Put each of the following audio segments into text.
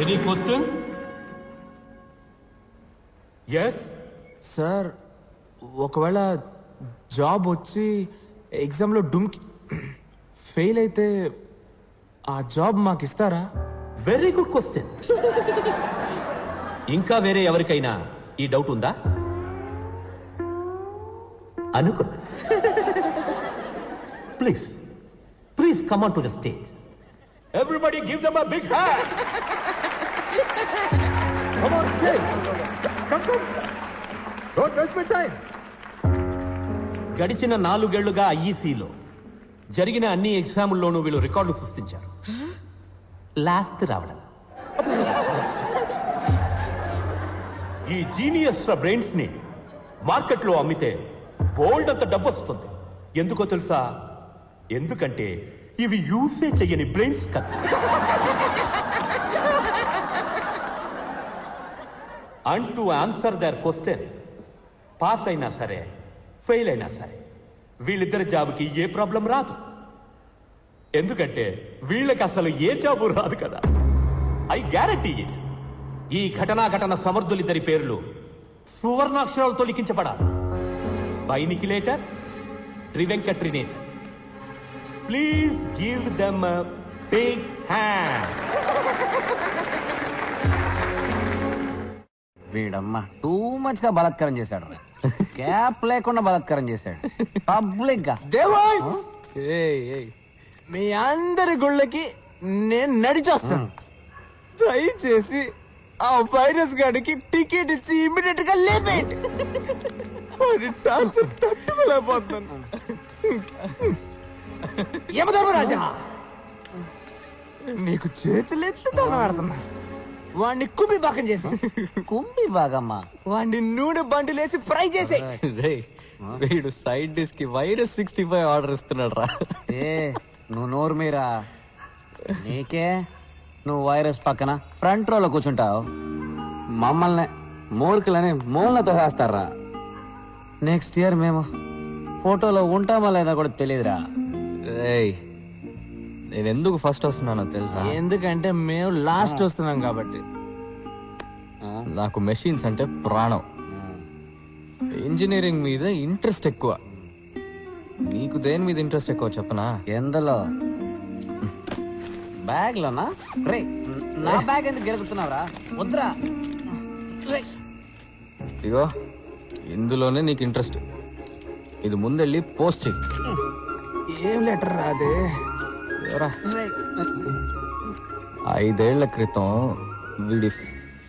Any question yes sir ఒకవేళ job వచ్చి ఎగ్జామ్లో డుమ్కి ఫెయిల్ అయితే ఆ జాబ్ మాకు ఇస్తారా? వెరీ గుడ్ క్వశ్చన్ ఇంకా వేరే ఎవరికైనా ఈ డౌట్ ఉందా? అనుకున్నా. Please please come on to the stage everybody give them a big hand Come on stage. Come, come. Don't waste my time. గడిచిన నాలుగేళ్ళుగా ఐఈసీలో జరిగిన అన్ని ఎగ్జాముల్లోనూ వీళ్ళు రికార్డులు సృష్టించారు లాస్ట్ రావడం ఈ జీనియస్ బ్రెయిన్స్ని మార్కెట్లో అమ్మితే బోల్డ్ అంత డబ్బు వస్తుంది ఎందుకో తెలుసా ఎందుకంటే ఇవి యూసే చెయ్యని బ్రెయిన్స్ కదా and to answer their question pass అయినా సరే ఫెయిల్ అయినా సరే వీళ్ళిద్దరి జాబ్కి ఏ ప్రాబ్లం రాదు. ఎందుకంటే వీళ్ళకి అసలు ఏ జాబు రాదు కదా. ఐ గ్యారంటీ ఇట్ ఈ ఘటనా ఘటన సమర్థులిద్దరి పేర్లు సువర్ణాక్షరాలతో లిఖించబడాలి. బైనికిలేటర్ ట్రివెంకట్రినేస్ please give them big hand వీడమ్మ too మచ్గా బలాత్కారం చేశాడు క్యాప్ లేకుండా బలాత్కారం చేశాడు. పబ్లిక్గా మీ అందరి గుళ్ళకి నేను నడిచొస్తాను. దయచేసి ఆ వైరస్ గాడికి టికెట్ ఇచ్చి ఇమ్మీడియట్గా లేపేయండి టార్చర్ తట్టుకోలేకపోతున్నాను. యమధర్మరాజా! నీకు చేతులెత్తి దండం వాడిని కుబి బాకం చేసి. కుంభి బాగమ్మ వాడిని నూనె బండిలేసి ఫ్రై చేసే. రే వీడు సైడ్ డిష్కి వైరస్ సిక్స్టీ ఫైవ్ ఆర్డర్ ఇస్తున్నాడు రా ఏ నువ్వు నోరు మీరా? నీకే? నువ్వు వైరస్ పక్కన ఫ్రంట్ రోలో కూర్చుంటావు. మమ్మల్ని మూర్ఖులని మూలతో వేస్తారా నెక్స్ట్ ఇయర్ మేము ఫోటోలో ఉంటామా లేదా కూడా తెలియదురా. రేయ్ నేను ఎందుకు ఫస్ట్ వస్తున్నానో తెలుసా? ఎందుకంటే మేము లాస్ట్ వస్తున్నాం కాబట్టి. నాకు మెషిన్స్ అంటే ప్రాణం. ఇంజనీరింగ్ మీద ఇంట్రెస్ట్ ఎక్కువ. నీకు దేని మీద ఇంట్రెస్ట్ ఎక్కువ చెప్పనా? ఎందులో? బ్యాగ్ లోనా రే నా బ్యాగ్ ఎందుకు గెలుపుతున్నావురా? వద్దురా. ఇగో. ఇందులోనే నీకు ఇంట్రెస్ట్ ఇది ముందెళ్ళి పోస్ట్ చెయ్యి. ఏం లెటర్ రాదే. ఐదేళ్ళ క్రితం వీడి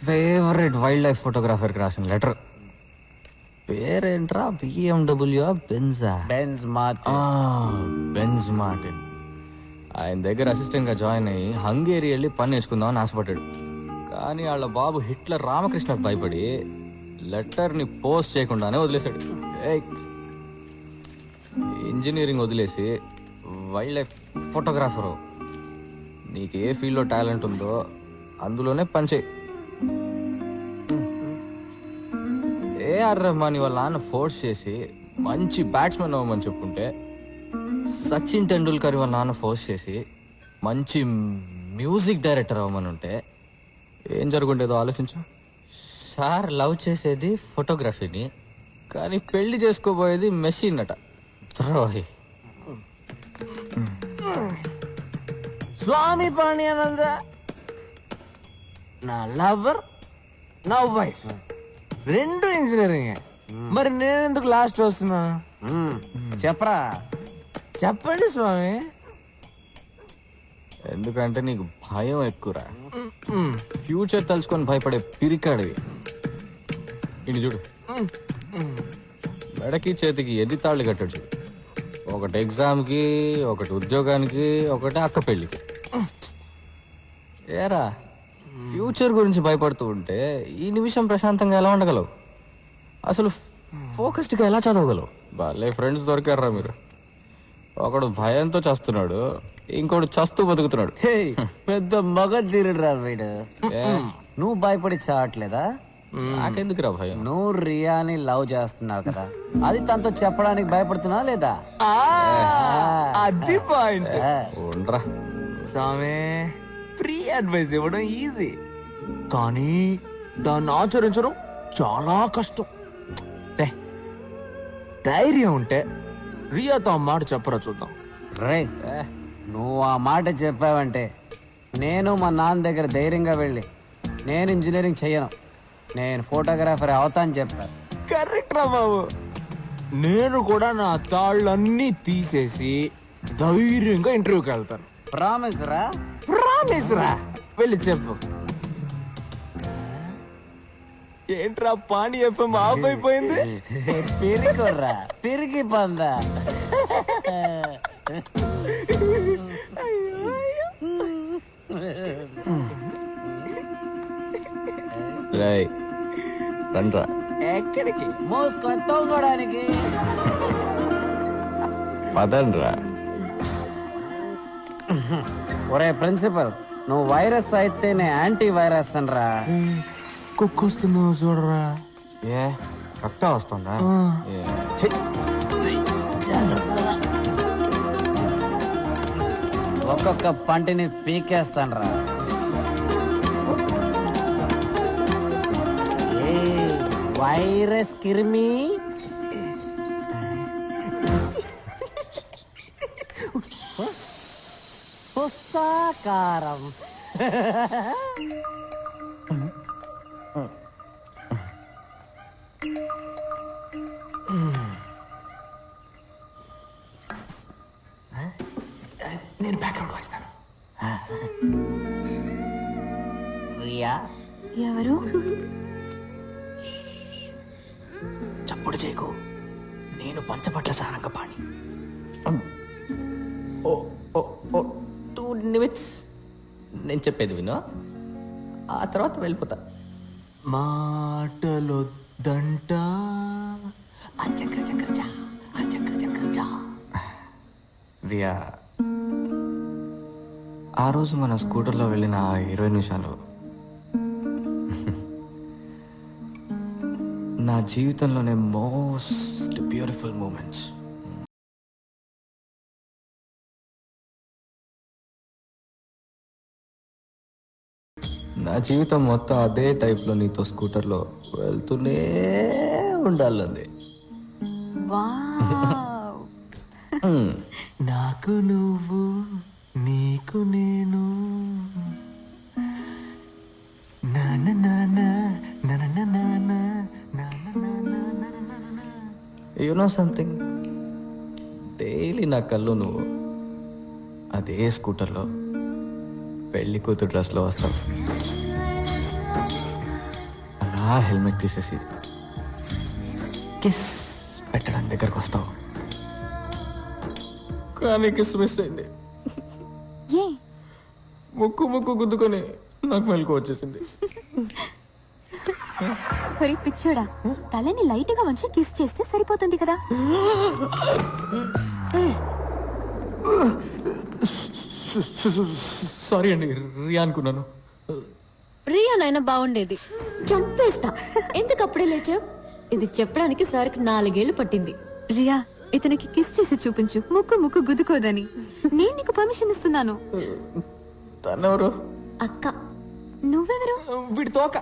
ఫేవరెట్ వైల్డ్ లైఫ్ ఫోటోగ్రాఫర్కి రాసిన లెటర్. పేరేంట్రా? బిఎండబ్ల్యూ బెన్జా బెంజ్? మార్ట్ బెంజ్ మార్టిన్. ఆయన దగ్గర అసిస్టెంట్గా జాయిన్ అయ్యి హంగేరి వెళ్ళి పని నేర్చుకుందామని ఆశపడ్డాడు. కానీ వాళ్ళ బాబు హిట్లర్ రామకృష్ణకు భయపడి లెటర్ని పోస్ట్ చేయకుండానే వదిలేశాడు! ఇంజనీరింగ్ వదిలేసి వైల్డ్ లైఫ్ ఫోటోగ్రాఫరు నీకు ఏ ఫీల్డ్లో టాలెంట్ ఉందో అందులోనే పనిచేయి ఏఆర్ రెహమాన్ వాళ్ళ నాన్న ఫోర్స్ చేసి మంచి బ్యాట్స్మెన్ అవ్వమని చెప్పుంటే సచిన్ టెండూల్కర్ వాళ్ళ నాన్న ఫోర్స్ చేసి మంచి మ్యూజిక్ డైరెక్టర్ అవ్వమని ఉంటే ఏం జరుగుండేదో ఆలోచించు. సార్ లవ్ చేసేది ఫోటోగ్రఫీని కానీ పెళ్ళి చేసుకోబోయేది మెషిన్ అట ద్రోహి స్వామి పాణ్యానంద నా లవర్ నా వైఫ్ రెండు ఇంజనీరింగ్ మరి నేను ఎందుకు లాస్ట్ వస్తున్నా. చెప్పరా చెప్పండి స్వామి ఎందుకంటే నీకు భయం ఎక్కువరా ఫ్యూచర్ తలుచుకొని భయపడే పిరికాడివి ఇటు చూడు మెడకి చేతికి ఎన్ని తాళ్ళు కట్టాడు చూడు ఒకటి ఎగ్జామ్కి ఒకటి ఉద్యోగానికి ఒకటి అక్క పెళ్ళికి. ఏరా ఫ్యూచర్ గురించి భయపడుతూ ఉంటే ఈ నిమిషం ప్రశాంతంగా ఎలా ఉండగలవు? అసలు ఫోకస్డ్గా ఎలా చదవగలవు? బాలే ఫ్రెండ్స్ దొరికారా మీరు. ఒకడు భయంతో చస్తున్నాడు ఇంకోడు చస్తూ బతుకుతున్నాడు. పెద్ద మగ తీరుడురా వీడు. ఏ? నువ్వు భయపడి చావట్లేదా? నాకెందుకురా భయం? నువ్వు రియాని లవ్ చేస్తున్నావు కదా. అది తనతో చెప్పడానికి భయపడుతున్నావా లేదా? అది పాయింట్ ఉండరా. స్వామి ఫ్రీ అడ్వైస్ ఇవ్వడం ఈజీ కానీ దాన్ని ఆచరించడం చాలా కష్టం. రే, ధైర్యం ఉంటే రియాతో ఆ మాట చెప్పరా చూద్దాం. రే నువ్వు ఆ మాట చెప్పావంటే నేను మా నాన్న దగ్గర ధైర్యంగా వెళ్ళి నేను ఇంజనీరింగ్ చెయ్యను నేను ఫోటోగ్రాఫర్ అవుతాను చెప్పా కరెక్ట్ రా బాబు. నేను కూడా నా తాళ్ళన్నీ తీసేసి ధైర్యంగా ఇంటర్వ్యూకి వెళ్తాను. ప్రామిస్ రా? ప్రామిస్ రా. వెళ్ళి చెప్పు. ఏంట్రా పాణి ఎఫ్ఎం ఆఫ్ అయిపోయింది పిరికొర్రా. పిరికి పందా. రాయ్. రండ్రా. ఎక్కడికి? మోసుకొని తోగడానికి పదండ్రా. ఒరే ప్రిన్సిపల్ నువ్వు వైరస్ అయితే నేను యాంటీ వైరస్ అనరా. కుక్కొస్తుందో చూడరా. ఏ? రక్త వస్తుందా? ఒక్కొక్క పంటిని పీకేస్తానరా. వైరస్ కిరిమి. పుస్తకారం నేను బ్యాక్గ్రౌండ్ వాయిస్తాను. రియా ఎవరు? చప్పుడు చేయకు. నేను పంచపట్ల సారంగ పాణి. ఓ ఓ ఓ టూ నిమిట్స్. నేను చెప్పేది విను. ఆ తర్వాత వెళ్ళిపోతా. మాటలొద్దంట ఆ చక్ర చక్ర చా ఆ చక్ర చక్ర చా. రియా ఆ రోజు మన స్కూటర్లో వెళ్ళిన ఆ ఇరవై నిమిషాలు నా జీవితంలోనే మోస్ట్ బ్యూటిఫుల్ మూమెంట్స్. నా జీవితం మొత్తం అదే టైప్లో నీతో స్కూటర్లో వెళ్తూనే ఉండాలంది వావ్. నాకు నువ్వు నీకు నేను. నాన్న నాన్న నాన్న నాన్న నాన్న నాన్న యు నో సంథింగ్ డైలీ నా కళ్ళు నువ్వు అదే స్కూటర్లో పెళ్ళి కూతురు డ్రెస్లో వస్తావు. అలా హెల్మెట్ తీసేసి కిస్ పెట్టడం దగ్గరకు వస్తావు. కానీ కిస్ మిస్ అయింది. ముక్కు ముక్కు గుద్దుకొని నాకు మెలకు వచ్చేసింది. హరి పిచ్చోడా తలని లైట్గా వంచి కిస్ చేస్తే సరిపోతుంది కదా. సారీ అండి రియా అనుకున్నాను రియా నైనా బాగుండేది. చంపేస్తా. ఎందుకు అప్పుడే లేచావు? ఇది చెప్పడానికి సార్కి నాలుగేళ్ళు పట్టింది. రియా ఇతనికి కిస్ చేసి చూపించు. ముక్కు ముక్కు గుద్దుకోదని. నేను నీకు పర్మిషన్ ఇస్తున్నాను. తనెవరు? అక్క. నువ్వెవరు? వీడి తోక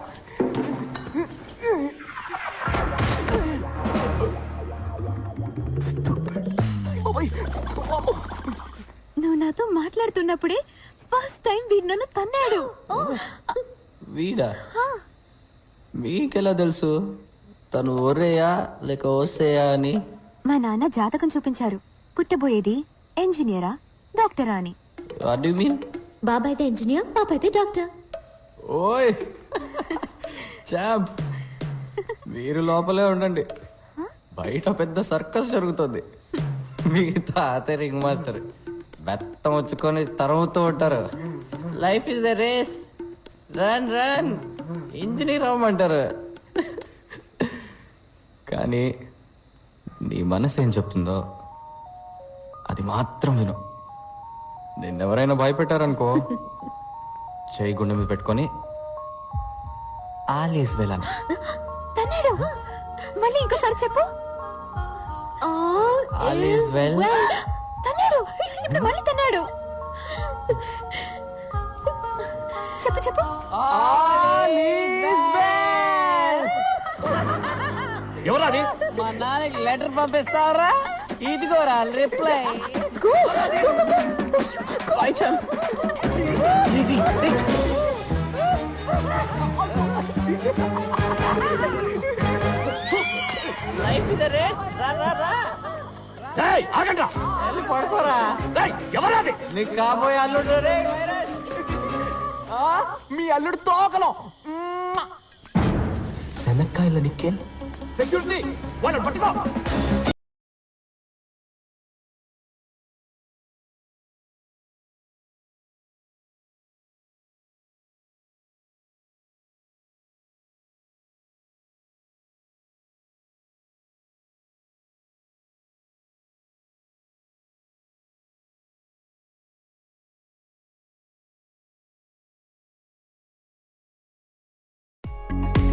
నువ్వు నాతో మాట్లాడుతున్నప్పుడే ఫస్ట్ టైం వీడు నన్ను తన్నాడు. వీడా? మీకెలా తెలుసు? తను ఒరేయా లేక ఓసేయా అని? మా నాన్న జాతకం చూపించారు. పుట్టబోయేది ఇంజనీరా డాక్టరా అని. What you mean? బాబాయ్ అయితే ఇంజనీర్ పాప అయితే డాక్టర్. ఓయ్! చాంప్! మీరు లోపలే ఉండండి. బయట పెద్ద సర్కస్ జరుగుతుంది. మీ తాత రింగ్ మాస్టర్ బెత్తం వచ్చుకొని తరుముతూ ఉంటారు. Life is the race. Run run. Engineer అవ్వమంటారు. కానీ నీ మనసు ఏం చెప్తుందో అది మాత్రం విను. నిన్నెవరైనా భయపెట్టారనుకో చేయి గుండె మీద పెట్టుకొని ఆలేసి వెళ్ళాను మళ్ళీ ఇంకోసారి చెప్పు. తన్నాడు. ఇప్పుడు మళ్ళీ తన్నాడు. చెప్పు చెప్పు. ఎవరాది? మా నాన్నకి లెటర్ పంపిస్తావరా? ఇదిగోరా reply Go, go, go, go. ఏయ్, ఆగండ్రా. పడుకోరా? ఏయ్, ఎవరాది? నీకు కాబోయే అల్లుడు రే మీ అల్లుడు తోకలం. శనక్కాయల నిక్కెల్. సెక్యూరిటీ వాళ్ళని పట్టుకో. you